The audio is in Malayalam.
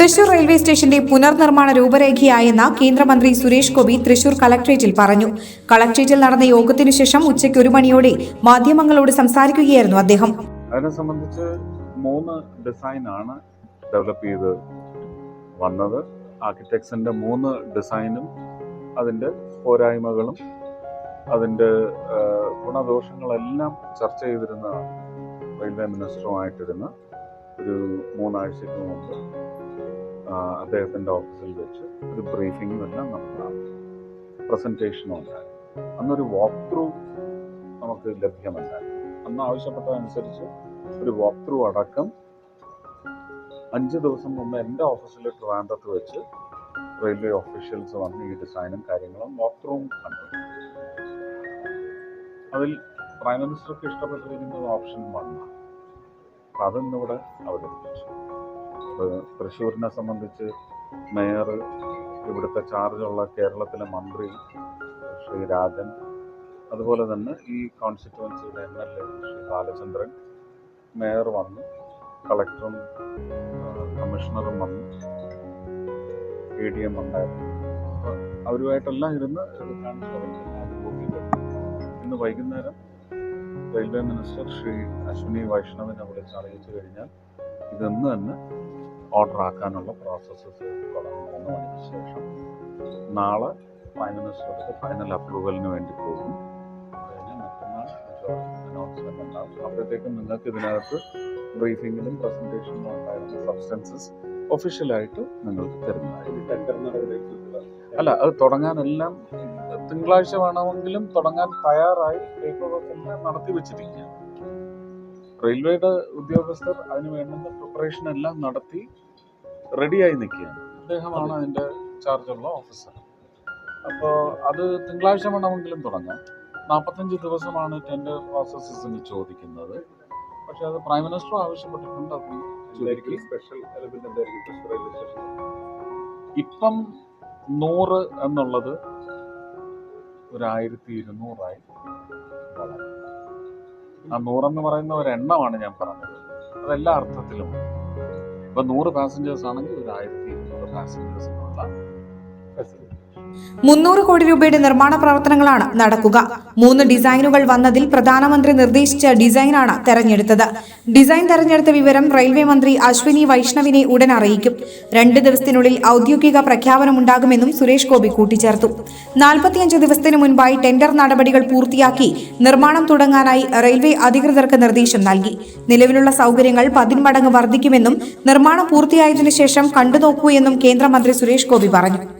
തൃശൂർ റെയിൽവേ സ്റ്റേഷന്റെ പുനർനിർമ്മാണ രൂപരേഖയായെന്ന് കേന്ദ്രമന്ത്രി സുരേഷ് ഗോപി തൃശൂർ കളക്ട്രേറ്റിൽ പറഞ്ഞു. കളക്ട്രേറ്റിൽ നടന്ന യോഗത്തിനു ശേഷം ഉച്ചയ്ക്ക് ഒരു മണിയോടെ മാധ്യമങ്ങളോട് സംസാരിക്കുകയായിരുന്നു അദ്ദേഹം. അതിനെ സംബന്ധിച്ച് മൂന്ന് ഡിസൈനാണ് ഡെവലപ്പ് ചെയ്ത് വന്നത്. മൂന്ന് ഡിസൈനും അതിന്റെ പോരായ്മകളും അതിന്റെ ഗുണദോഷങ്ങളെല്ലാം ചർച്ച ചെയ്തിരുന്ന റെയിൽവേ മിനിസ്റ്ററുമായിട്ടിരുന്ന ഒരു മൂന്നാഴ്ചയ്ക്ക് മുമ്പ് അദ്ദേഹത്തിന്റെ ഓഫീസിൽ വെച്ച് ഒരു ബ്രീഫിംഗും എല്ലാം നമുക്ക് പ്രസന്റേഷനും ഉണ്ടായി അന്നൊരു വാക്ക് ത്രൂ നമുക്ക് ലഭ്യമല്ലായിരുന്നു. അന്ന് ആവശ്യപ്പെട്ടതനുസരിച്ച് ഒരു വാക്ക് ത്രൂ അടക്കം അഞ്ച് ദിവസം മുമ്പ് എന്റെ ഓഫീസിൽ ട്രിവാൻഡ്രത്ത് വെച്ച് റെയിൽവേ ഓഫീഷ്യൽസ് വന്ന് ഈ ഡിസൈനും കാര്യങ്ങളും വാക്ക് ത്രൂവും കണ്ടു. അതിൽ പ്രൈം മിനിസ്റ്റർക്ക് ഇഷ്ടപ്പെട്ടിരിക്കുന്നത് ഓപ്ഷൻ വണ്ണാണ് അപ്പം അതിന്നിവിടെ അവതരിപ്പിച്ചു. തൃശ്ശൂരിനെ സംബന്ധിച്ച് മേയർ ഇവിടുത്തെ ചാർജുള്ള കേരളത്തിലെ മന്ത്രി ശ്രീ രാജൻ അതുപോലെ തന്നെ ഈ കോൺസ്റ്റിറ്റുവൻസിയുടെ M L A Shri Balachandran mayor വന്നു കളക്ടറും കമ്മീഷണറും വന്നു എ ഡി എം ഉണ്ടായിരുന്നു. അവരുമായിട്ടെല്ലാം ഇരുന്ന് ഇന്ന് വൈകുന്നേരം റെയിൽവേ മിനിസ്റ്റർ ശ്രീ അശ്വിനി വൈഷ്ണവിനെ വിളിച്ച് അറിയിച്ചു കഴിഞ്ഞാൽ ഇതെന്ന് തന്നെ ഓർഡർ ആക്കാനുള്ള പ്രോസസ്സസ് തുടങ്ങും മൂന്ന് മണിക്ക് ശേഷം നാളെ ഫൈനലിസ്റ്റ് ഫൈനൽ അപ്രൂവലിന് വേണ്ടി പോകും. ഉണ്ടാവും. അപ്പോഴത്തേക്കും നിങ്ങൾക്ക് ഇതിനകത്ത് ബ്രീഫിങ്ങിലും പ്രസന്റേഷനിലും ഉണ്ടായിരുന്ന സബ്സ്റ്റൻസസ് ഒഫീഷ്യലായിട്ട് നിങ്ങൾക്ക് തരുന്നതായിരിക്കും. അല്ല അത് തുടങ്ങാനെല്ലാം തിങ്കളാഴ്ച വേണമെങ്കിലും തുടങ്ങാൻ തയ്യാറായി. പേപ്പർ വർക്ക് എല്ലാം നടത്തി വെച്ചിരിക്കുക റെയിൽവേയുടെ ഉദ്യോഗസ്ഥർ അതിന് വേണ്ടുന്ന പ്രിപ്പറേഷൻ എല്ലാം നടത്തി റെഡിയായി നിൽക്കുകയാണ്. അദ്ദേഹമാണ് അതിന്റെ ചാർജുള്ള ഓഫീസർ അപ്പോൾ അത് തിങ്കളാഴ്ച വേണമെങ്കിലും തുടങ്ങാം. നാൽപ്പത്തഞ്ച് ദിവസമാണ് ടെൻഡർ പ്രോസസ്സസിന് ചോദിക്കുന്നത്. പക്ഷെ അത് പ്രൈം മിനിസ്റ്റർ ആവശ്യപ്പെട്ടിട്ടുണ്ട് അത് സ്പെഷ്യൽ ഇപ്പം നൂറ് എന്നുള്ളത് ഒരു ആയിരത്തി ഇരുന്നൂറായി. ആ നൂറെന്ന് പറയുന്ന ഒരു എണ്ണമാണ് ഞാൻ പറഞ്ഞത്. അതെല്ലാ അർത്ഥത്തിലും. ഇപ്പൊ നൂറ് പാസഞ്ചേഴ്സ് ആണെങ്കിൽ ഒരു ആയിരത്തി ഇരുന്നൂറ് പാസഞ്ചേഴ്സിനുള്ള മുന്നൂറ് കോടി രൂപയുടെ നിർമ്മാണ പ്രവർത്തനങ്ങളാണ് നടക്കുക. മൂന്ന് ഡിസൈനുകൾ വന്നതിൽ പ്രധാനമന്ത്രി നിർദ്ദേശിച്ച ഡിസൈനാണ് തെരഞ്ഞെടുത്തത്. ഡിസൈൻ തെരഞ്ഞെടുത്ത വിവരം റെയിൽവേ മന്ത്രി അശ്വിനി വൈഷ്ണവിനെ ഉടൻ അറിയിക്കും. രണ്ട് ദിവസത്തിനുള്ളിൽ ഔദ്യോഗിക പ്രഖ്യാപനമുണ്ടാകുമെന്നും സുരേഷ് ഗോപി കൂട്ടിച്ചേർത്തു. നാൽപ്പത്തിയഞ്ച് ദിവസത്തിനു മുൻപായി ടെൻഡർ നടപടികൾ പൂർത്തിയാക്കി നിർമ്മാണം തുടങ്ങാനായി റെയിൽവേ അധികൃതർക്ക് നിർദ്ദേശം നൽകി. നിലവിലുള്ള സൗകര്യങ്ങൾ പതിന്മടങ്ങ് വർദ്ധിക്കുമെന്നും നിർമ്മാണം പൂർത്തിയായതിനു ശേഷം കണ്ടുനോക്കൂ എന്നും കേന്ദ്രമന്ത്രി സുരേഷ് ഗോപി പറഞ്ഞു.